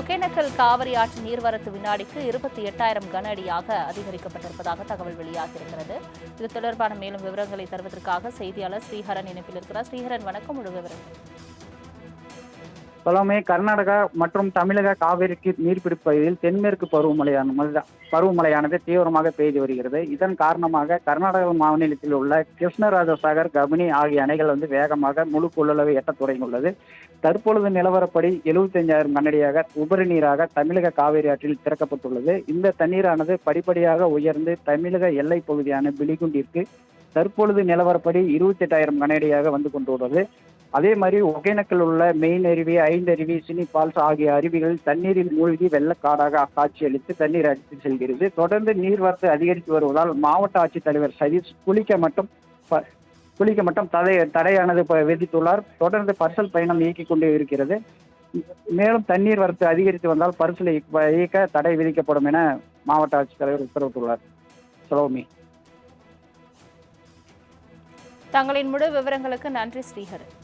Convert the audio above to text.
ஒகேனக்கல் காவிரி ஆற்று நீர்வரத்து வினாடிக்கு இருபத்தி எட்டாயிரம் கன அடியாக அதிகரிக்கப்பட்டிருப்பதாக தகவல் வெளியாகியிருக்கிறது. இது தொடர்பான மேலும் விவரங்களை தருவதற்காக செய்தியாளர் ஸ்ரீஹரன் இணைப்பில் இருக்கிறார். ஸ்ரீஹரன் வணக்கம் முழு விவரம். பலமே கர்நாடகா மற்றும் தமிழக காவிரிக்கு நீர்பிடிப்பு பகுதியில் தென்மேற்கு பருவமழையான பருவமழையானது தீவிரமாக பெய்து வருகிறது. இதன் காரணமாக கர்நாடக மாநிலத்தில் உள்ள கிருஷ்ணராஜசாகர் கபினி ஆகிய அணைகள் வந்து வேகமாக முழு கொள்ளளவை எட்டத் தொடங்கியுள்ளது. தற்பொழுது நிலவரப்படி எழுபத்தஞ்சாயிரம் கன்னடியாக உபரி நீராக தமிழக காவிரி ஆற்றில் திறக்கப்பட்டுள்ளது. இந்த தண்ணீரானது படிப்படியாக உயர்ந்து தமிழக எல்லைப் பகுதியான பிலிகுண்டிற்கு தற்பொழுது நிலவரப்படி இருபத்தி எட்டாயிரம் கனடியாக வந்து கொண்டுள்ளது. அதே மாதிரி ஒகேனக்கல் உள்ள மெயின் அருவி ஐந்தருவி சினி பால்ஸ் ஆகிய அருவிகள் தண்ணீரில் மூழ்கி வெள்ளக்காடாக காட்சியளித்து தண்ணீர் அடித்து செல்கிறது. தொடர்ந்து நீர்வரத்து அதிகரித்து வருவதால் மாவட்ட ஆட்சித்தலைவர் சதீஷ் குளிக்க மட்டும் குளிக்க மட்டும் தடை தடையானது விதித்துள்ளார். தொடர்ந்து பரிசல் பயணம் இயக்கிக் கொண்டே இருக்கிறது. மேலும் தண்ணீர் வரத்து அதிகரித்து வந்தால் பரிசலை இயக்க தடை விதிக்கப்படும் என மாவட்ட ஆட்சித்தலைவர் உத்தரவிட்டுள்ளார். சலோமி. தங்களின் முழு விவரங்களுக்கு நன்றி ஸ்ரீஹரன்